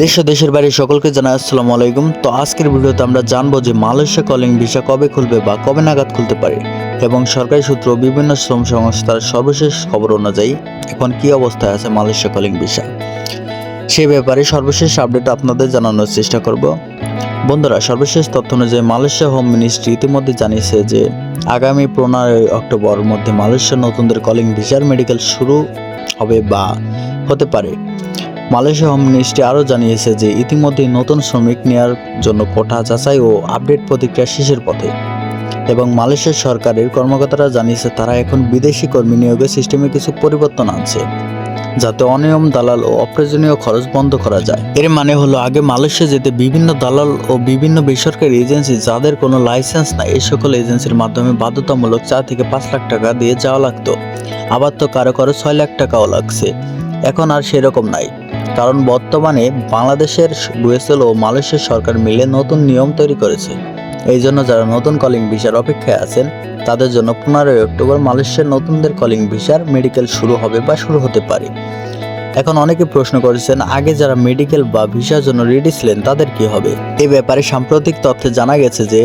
দেশ ও দেশের বাইরে সকলকে জানাই আসসালামু আলাইকুম। তো আজকের ভিডিওতে আমরা জানব যে মালয়েশিয়া কলিং ভিসা কবে খুলবে বা কবে নাগাদ খুলতে পারে এবং সরকারি সূত্র বিভিন্ন শ্রম সংস্থার সর্বশেষ খবর অনুযায়ী এখন কি অবস্থায় আছে মালয়েশিয়া কলিং ভিসা সে ব্যাপারে সর্বশেষ আপডেট আপনাদের জানানোর চেষ্টা করব। বন্ধুরা, সর্বশেষ তথ্য অনুযায়ী মালয়েশিয়া হোম মিনিস্ট্রি ইতিমধ্যে জানিয়েছে যে আগামী পনেরোই অক্টোবর মধ্যে মালয়েশিয়ার নতুনদের কলিং ভিসার মেডিকেল শুরু হবে বা হতে পারে। মালয়েশিয়া হোম মিনিস্ট্রি আরও জানিয়েছে যে ইতিমধ্যেই নতুন শ্রমিক নেওয়ার জন্য কোটা যাচাই ও আপডেট প্রতিক্রিয়া শেষের পথে। এবং মালয়েশিয়ার সরকারের কর্মকর্তারা জানিয়েছে তারা এখন বিদেশি কর্মী নিয়োগের সিস্টেমে কিছু পরিবর্তন আনছে, যাতে অনিয়ম, দালাল ও অপ্রয়োজনীয় খরচ বন্ধ করা যায়। এর মানে হলো, আগে মালয়েশিয়া যেতে বিভিন্ন দালাল ও বিভিন্ন বেসরকারি এজেন্সি যাদের কোনো লাইসেন্স নাই এই সকল এজেন্সির মাধ্যমে বাধ্যতামূলক চার থেকে পাঁচ লাখ টাকা দিয়ে যাওয়া লাগতো। আবার তো কারও কারও ছয় লাখ টাকাও লাগছে। এখন আর সেরকম নাই। কারণ বর্তমানে বাংলাদেশের ডুয়েসেল ও মালয়েশিয়ার সরকার মিলে নতুন নিয়ম তৈরি করেছে। এই জন্য যারা নতুন কলিং ভিসার অপেক্ষায় আছেন, তাদের জন্য পনেরোই অক্টোবর মালয়েশিয়ার নতুনদের কলিং ভিসার মেডিকেল শুরু হবে বা শুরু হতে পারে। এখন অনেকে প্রশ্ন করেছেন, আগে যারা মেডিকেল বা ভিসার জন্য রেডি ছিলেন তাদের কি হবে? এ ব্যাপারে সাম্প্রতিক তথ্যে জানা গেছে যে,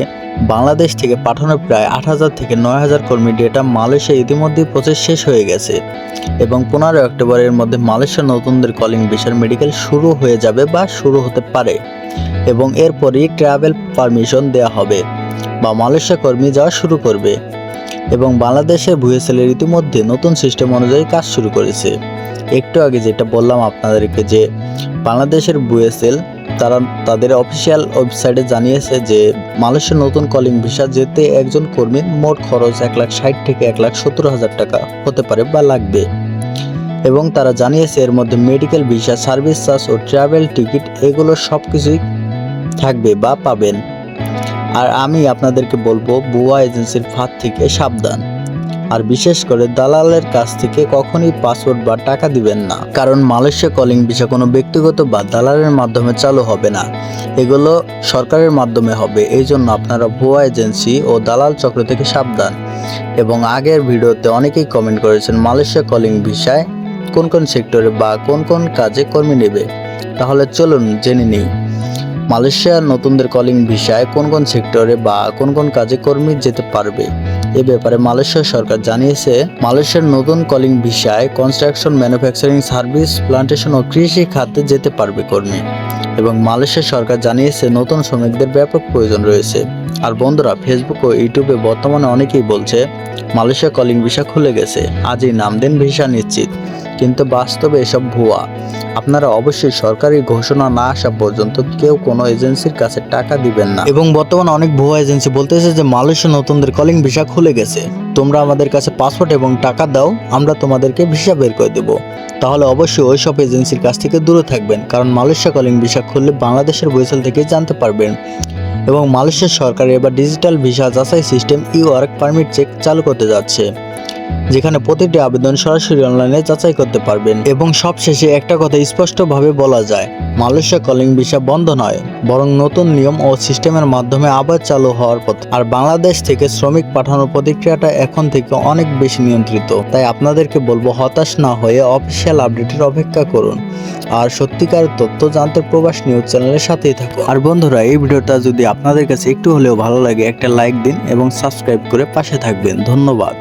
বাংলাদেশ থেকে পাঠানো প্রায় আট হাজার থেকে নয় হাজার কর্মী ডেটা মালয়েশিয়া ইতিমধ্যেই প্রসেস শেষ হয়ে গেছে এবং পনেরোই অক্টোবরের মধ্যে মালয়েশিয়া নতুনদের কলিং ভিসার মেডিকেল শুরু হয়ে যাবে বা শুরু হতে পারে এবং এরপরই ট্রাভেল পারমিশন দেওয়া হবে বা মালয়েশিয়া কর্মী যাওয়া শুরু করবে এবং বাংলাদেশের ভুয়েসেলের ইতিমধ্যে নতুন সিস্টেম অনুযায়ী কাজ শুরু করেছে। একটু আগে যেটা বললাম আপনাদেরকে যে বাংলাদেশের বুয়েসেল, তারা তাদের অফিসিয়াল ওয়েবসাইটে জানিয়েছে যে মালয়েশিয়ার নতুন কলিং ভিসা যেতে একজন কর্মীর মোট খরচ এক লাখ ষাট থেকে এক লাখ সত্তর হাজার টাকা হতে পারে বা লাগবে। এবং তারা জানিয়েছে এর মধ্যে মেডিকেল ভিসা, সার্ভিস চার্জ ও ট্রাভেল টিকিট এগুলো সব কিছুই থাকবে বা পাবেন। আর আমি আপনাদেরকে বলব, বুয়া এজেন্সির ফাঁদ থেকে সাবধান। আর বিশেষ করে দালালের কাছ থেকে কখনই পাসওয়ার্ড বা টাকা দিবেন না। কারণ মালয়েশিয়া কলিং ভিসা কোনো ব্যক্তিগত বা দালালের মাধ্যমে চালু হবে না। এগুলো সরকারের মাধ্যমে হবে। এই জন্য আপনারা ভুয়া এজেন্সি ও দালাল চক্র থেকে সাবধান। এবং আগের ভিডিওতে অনেকেই কমেন্ট করেছেন, মালয়েশিয়া কলিং ভিসায় কোন কোন সেক্টরে বা কোন কোন কাজে কর্মী নেবে? তাহলে চলুন জেনে নিই। মালয়েশিয়ার নতুনদের কলিং ভিসায় কোন কোন সেক্টরে বা কোন কোন কাজে কর্মী যেতে পারবে? এ ব্যাপারে মালয়েশিয়া সরকার জানিয়েছে, মালয়েশিয়ার নতুন কলিং ভিসায় কনস্ট্রাকশন ম্যানুফ্যাকচারিং সার্ভিস প্লান্টেশন ও কৃষি খাতে যেতে পারবে কর্মী। এবং মালয়েশিয়া সরকার জানিয়েছে, নতুন শ্রমিকদের ব্যাপক প্রয়োজন রয়েছে। আর বন্ধুরা ফেসবুক ও ইউটিউবে বর্তমানে অনেকেই বলছে, মালয়েশিয়া কলিং ভিসা খুলে গেছে। আজই নাম দেন ভিসা নিশ্চিত। কিন্তু বাস্তবে এসব ভুয়া। আপনারা অবশ্যই সরকারি ঘোষণা না আসা পর্যন্ত কেউ কোনো এজেন্সির কাছে টাকা দিবেন না। এবং বর্তমানে অনেক ভুয়া এজেন্সি বলতেছে যে, মালয়েশিয়া নতুনদের কলিং ভিসা খুলে গেছে। তোমরা আমাদের কাছে পাসপোর্ট এবং টাকা দাও, আমরা তোমাদেরকে ভিসা বের করে দেবো। তাহলে অবশ্যই ওই সব এজেন্সির কাছ থেকে দূরে থাকবেন, কারণ মালয়েশিয়া কলিং ভিসা খুললে বাংলাদেশের বৈশাল থেকে জানতে পারবেন। এবং মালয়েশিয়ার সরকার এবার ডিজিটাল ভিসা যাচাই system e work permit check চালু করতে যাচ্ছে। যেখানে প্রতিটি আবেদন সরাসরি অনলাইনে যাচাই করতে পারবেন। এবং সবশেষে একটা কথা স্পষ্টভাবে বলা যায়, মালয়েশিয়া কলিং ভিসা বন্ধ নয়, বরং নতুন নিয়ম ও সিস্টেমের মাধ্যমে আবার চালু হওয়ার পথ। আর বাংলাদেশ থেকে শ্রমিক পাঠানোর প্রতিক্রিয়াটা এখন থেকে অনেক বেশি নিয়ন্ত্রিত। তাই আপনাদেরকে বলব, হতাশ না হয়ে অফিসিয়াল আপডেটের অপেক্ষা করুন। আর সত্যিকার তথ্য জানতে প্রবাস নিউজ চ্যানেলের সাথেই থাকুন। আর বন্ধুরা, এই ভিডিওটা যদি আপনাদের কাছে একটু হলেও ভালো লাগে, একটা লাইক দিন এবং সাবস্ক্রাইব করে পাশে থাকবেন। ধন্যবাদ।